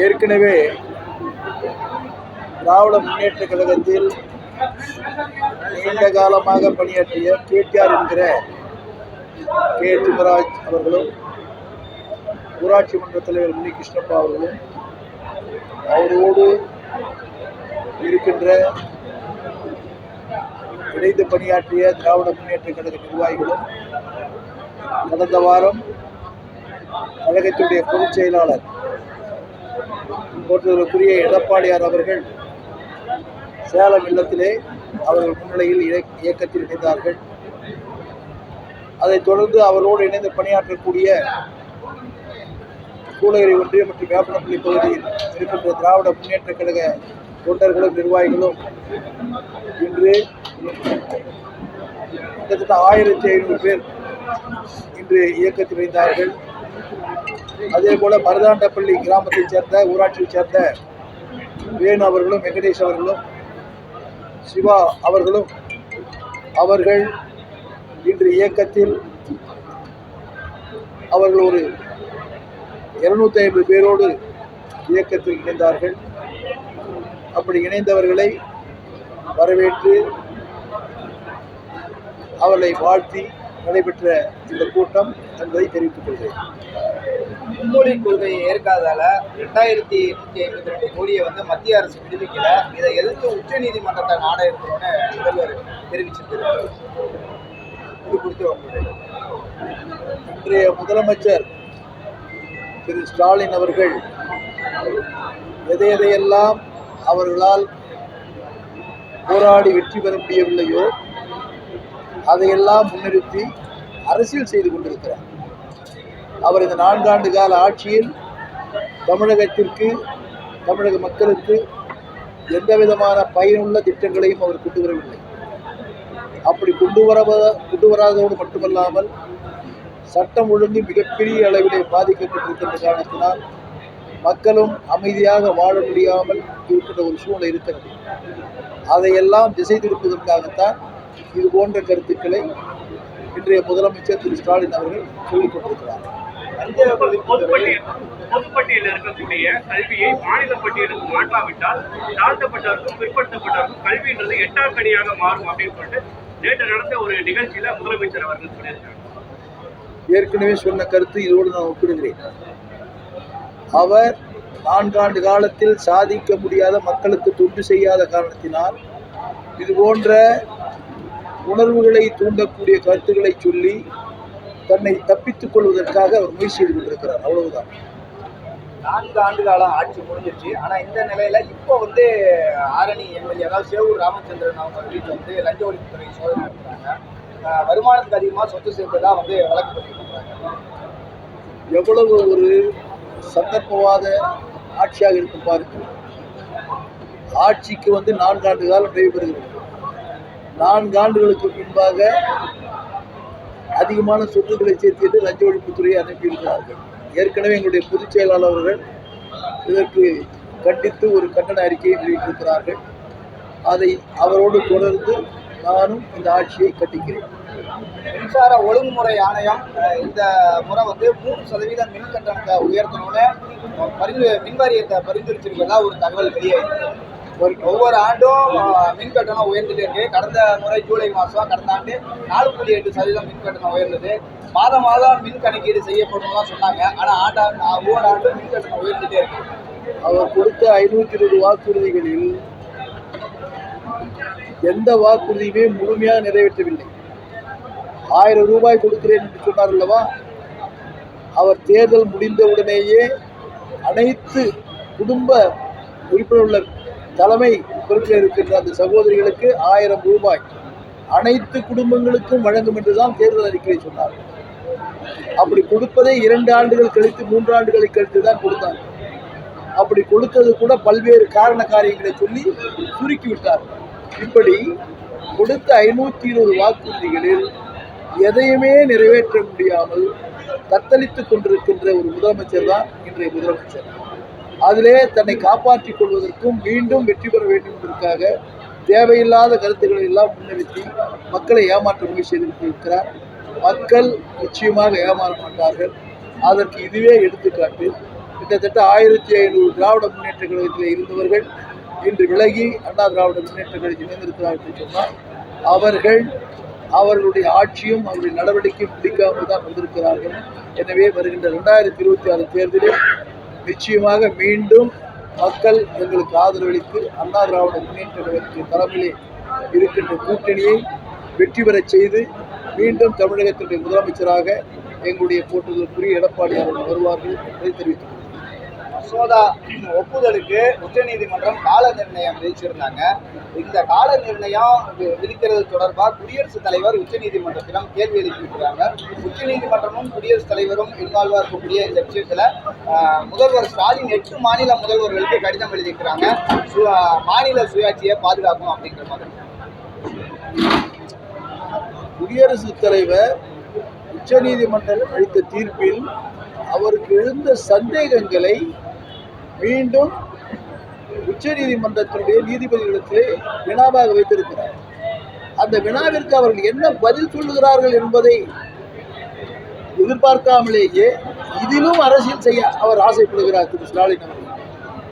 ஏற்கனவே திராவிட முன்னேற்ற கழகத்தில் நீண்ட காலமாக பணியாற்றிய கேடிஆர் என்கிற கே. திமராஜ் அவர்களும் ஊராட்சி மன்ற தலைவர் முனி கிருஷ்ணப்பா அவர்களும் அவரோடு இருக்கின்ற இணைந்து பணியாற்றிய திராவிட முன்னேற்ற கழக நிர்வாகிகளும் கடந்த வாரம் கழகத்தினுடைய பொதுச் செயலாளர் போற்றுதலுக்குரிய எடப்பாடியார் அவர்கள் சேலம் இல்லத்திலே அவர்கள் முன்னிலையில் இயக்கத்தில் இணைந்தார்கள். அதைத் தொடர்ந்து அவரோடு இணைந்து பணியாற்றக்கூடிய சூளகிரி ஒன்றியம் மற்றும் வேப்பனப்பள்ளி பகுதியில் இருக்கின்ற திராவிட முன்னேற்ற கழக தொண்டர்களும் நிர்வாகிகளும் இன்று கிட்டத்தட்ட ஆயிரத்தி ஐநூறு பேர் இன்று இயக்கத்தில் இணைந்தார்கள். அதே போல மருதாண்டப்பள்ளி கிராமத்தைச் சேர்ந்த ஊராட்சியைச் சேர்ந்த வேணு அவர்களும் வெங்கடேஷ் அவர்களும் சிவா அவர்களும் அவர்கள் இன்று இயக்கத்தில் அவர்கள் ஒரு இருநூத்தி ஐம்பது பேரோடு இயக்கத்தில் இணைந்தார்கள். அப்படி இணைந்தவர்களை வரவேற்று அவர்களை வாழ்த்தி நடைபெற்ற இந்த கூட்டம் என்பதை தெரிவித்துக் கொள்கிறேன். மும்மொழி கொள்கையை ஏற்காதால ரெண்டாயிரத்தி நூத்தி ஐம்பத்தி ரெண்டு கோடியை வந்து மத்திய அரசு விடுவிக்கல. இதை எதிர்த்து உச்ச நீதிமன்றத்தை நாட இருக்கணும்னு முதல்வர் தெரிவிச்சிருக்கிறார். இது குறித்து இன்றைய முதலமைச்சர் திரு ஸ்டாலின் அவர்கள் எதை எதையெல்லாம் அவர்களால் போராடி வெற்றி பெற முடியவில்லையோ அதையெல்லாம் முன்னிறுத்தி அரசியல் செய்து கொண்டிருக்கிறார். அவர் இந்த நான்காண்டு கால ஆட்சியில் தமிழகத்திற்கு தமிழக மக்களுக்கு எந்த விதமான பயனுள்ள திட்டங்களையும் அவர் கொண்டு வரவில்லை. அப்படி கொண்டு வர கொண்டு வராதோடு மட்டுமல்லாமல் சட்டம் ஒழுங்கு மிகப்பெரிய அளவிலே பாதிக்கப்பட்டிருக்கின்ற காரணத்தினால் மக்களும் அமைதியாக வாழ முடியாமல் இருக்கின்ற ஒரு சூழ்நிலை இருக்கிறது. அதையெல்லாம் திசை திருப்பதற்காகத்தான் இது போன்ற கருத்துக்களை இன்றைய முதலமைச்சர் திரு ஸ்டாலின் அவர்கள் சொல்லிக் கொண்டிருக்கிறார். பொதுப்பட்டியல் பொதுப்பட்டியலில் இருக்கக்கூடிய கல்வியை மாநில பட்டியலுக்கு மாற்றாவிட்டால் தாழ்த்தப்பட்டவருக்கும் பிற்படுத்தப்பட்டவருக்கும் கல்வின்றது எட்டாக்கணியாக மாறும் அப்படின்னு சொல்லிட்டு நேற்று நடந்த ஒரு நிகழ்ச்சியில முதலமைச்சர் அவர்கள் சொல்லியிருக்காங்க ஏற்கனவே சொன்ன கருத்து இதோடு நான் ஒப்பிடுகிறேன். அவர் நான்காண்டு காலத்தில் சாதிக்க முடியாத மக்களுக்கு தொண்டு செய்யாத காரணத்தினால் இது போன்ற உணர்வுகளை தூண்டக்கூடிய கருத்துக்களை சொல்லி தன்னை தப்பித்துக் கொள்வதற்காக அவர் முயற்சி செய்து கொண்டிருக்கிறார். அவ்வளவுதான். நான்கு ஆண்டு காலம் ஆட்சி முடிஞ்சிருச்சு. ஆனா இந்த நிலையில இப்போ வந்து ஆரணி எம்எல்ஏ அதாவது சேவூர் ராமச்சந்திரன் அவங்க வீட்டில் வந்து லஞ்ச ஒழிப்புத்துறை சோதனை நடத்துறாங்க. வருமானத்துக்கு அதிகமா சொத்து சேர்த்ததா வந்து வழக்கு பண்றாங்க. எவ்வளவு ஒரு சந்தர்ப்பவாத ஆட்சியாக இருக்கும் பாருங்கள். ஆட்சிக்கு வந்து நான்காண்டு காலம் நடைபெறுகிறது நான்கு ஆண்டுகளுக்கு பின்பாக அதிகமான சொத்துக்களை சேர்த்துட்டு லஞ்ச ஒழிப்புத்துறையை அனுப்பியிருக்கிறார்கள். ஏற்கனவே எங்களுடைய பொதுச் செயலாளர் அவர்கள் இதற்கு கண்டித்து ஒரு கண்டன அறிக்கையை வெளியிட்டிருக்கிறார்கள். அதை அவரோடு தொடர்ந்து நானும் இந்த ஆட்சியை கட்டிக்கிறேன் மின்சார ஒழுங்குமுறை ஆணையம் இந்த முறை வந்து மூணு சதவீதம் மின் கட்டணத்தை உயர்த்தணும்னு பரிந்து மின்வாரியத்தை பரிந்துரைச்சிருக்கிறதா ஒரு தகவல் வெளியாயிருக்கு. ஒரு ஒவ்வொரு ஆண்டும் மின் கட்டணம் உயர்ந்துட்டு இருக்கு. கடந்த முறை ஜூலை மாதம் கடந்த ஆண்டு நாலு புள்ளி எட்டு சதவீதம் மின் கட்டணம் உயர்ந்தது. மாதம் மாதம் மின் கணக்கீடு செய்யப்படும் சொன்னாங்க. ஆனால் ஆண்டா ஒவ்வொரு ஆண்டும் மின் கட்டணம் உயர்ந்துட்டே இருக்கு. அவர் கொடுத்த ஐநூற்றி இருபது வாக்குறுதிகளில் எந்த வாக்குறுதியுமே முழுமையாக நிறைவேற்றவில்லை. ஆயிரம் ரூபாய் கொடுக்கிறேன் என்று சொன்னார் அல்லவா? அவர் தேர்தல் முடிந்தவுடனேயே அனைத்து குடும்ப உறுப்பினர் உள்ள தலைமை பொறுப்பில் இருக்கின்ற அந்த சகோதரிகளுக்கு ஆயிரம் ரூபாய் அனைத்து குடும்பங்களுக்கும் வழங்கும் என்றுதான் தேர்தல் அறிக்கை சொன்னார். அப்படி கொடுப்பதை இரண்டு ஆண்டுகள் கழித்து மூன்று ஆண்டுகளை கழித்து தான் கொடுத்தார் அப்படி கொடுத்தது கூட பல்வேறு காரண காரியங்களை சொல்லி சுருக்கி விட்டார். இப்படி கொடுத்த ஐநூற்றி இருபது வாக்குறுதிகளில் எதையுமே நிறைவேற்ற முடியாமல் தத்தளித்துக் கொண்டிருக்கின்ற ஒரு முதலமைச்சர் தான் இன்றைய முதலமைச்சர். அதிலே தன்னை காப்பாற்றிக் கொள்வதற்கும் மீண்டும் வெற்றி பெற வேண்டும் என்பதற்காக தேவையில்லாத கருத்துக்களை எல்லாம் முன்னிறுத்தி மக்களை ஏமாற்ற முயற்சி செய்திருக்கிறார். மக்கள் நிச்சயமாக ஏமாற மாட்டார்கள். அதற்கு இதுவே எடுத்துக்காட்டு. கிட்டத்தட்ட ஆயிரத்தி ஐநூறு திராவிட முன்னேற்ற கழகத்தில் இருந்தவர்கள் இன்று விலகி அண்ணா திராவிட முன்னேற்ற கழகத்தில் இணைந்திருக்கிறார்கள் என்று சொன்னால் அவர்கள் அவர்களுடைய ஆட்சியும் அவருடைய நடவடிக்கையும் பிடிக்காமல் தான் வந்திருக்கிறார்கள். எனவே வருகின்ற ரெண்டாயிரத்தி இருபத்தி ஆறு தேர்தலில் நிச்சயமாக மீண்டும் மக்கள் எங்களுக்கு ஆதரவளித்து அண்ணா திராவிட முன்னேற்ற கழகத்தின் தலைமையிலே இருக்கின்ற கூட்டணியை வெற்றி பெறச் செய்து மீண்டும் தமிழகத்தினுடைய முதலமைச்சராக எங்களுடைய போட்டுதலுக்குரிய எடப்பாடி அவர்கள் வருவார்கள் என்று தெரிவித்துள்ளார் மசோதா ஒப்புதலுக்கு உச்சநீதிமன்றம் கால நிர்ணயம் விதிச்சிருந்தாங்க. இந்த கால நிர்ணயம் விதிக்கிறது தொடர்பாக குடியரசுத் தலைவர் உச்சநீதிமன்றத்திடம் கேள்வி எழுப்பியிருக்கிறாங்க. உச்சநீதிமன்றமும் குடியரசுத் தலைவரும் இன்வால்வாக இருக்கக்கூடிய இந்த விஷயத்தில் முதல்வர் ஸ்டாலின் எட்டு மாநில முதல்வர்களுக்கு கடிதம் எழுதியிருக்கிறாங்க. சு- மாநில சுயாட்சியை பாதுகாக்கும் அப்படிங்கிற மாதிரி. குடியரசுத் தலைவர் உச்சநீதிமன்றம் அளித்த தீர்ப்பில் அவருக்கு எழுந்த சந்தேகங்களை மீண்டும் உச்ச நீதிமன்றத்தினுடைய நீதிபதிகளிடத்திலே வினாவாக வைத்திருக்கிறார். அந்த வினாவிற்கு அவர்கள் என்ன பதில் சொல்லுகிறார்கள் என்பதை எதிர்பார்க்காமலேயே இதிலும் அரசியல் செய்ய அவர் ஆசைப்படுகிறார் திரு ஸ்டாலின் அவர்கள்.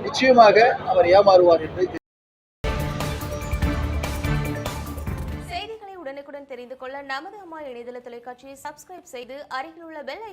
நிச்சயமாக அவர் ஏமாறுவார் என்று செய்திகளை உடனுக்குடன் தெரிந்து கொள்ள நமது அம்மா இணையதள தொலைக்காட்சியை சப்ஸ்கிரைப் செய்து அருகில் உள்ள பெல்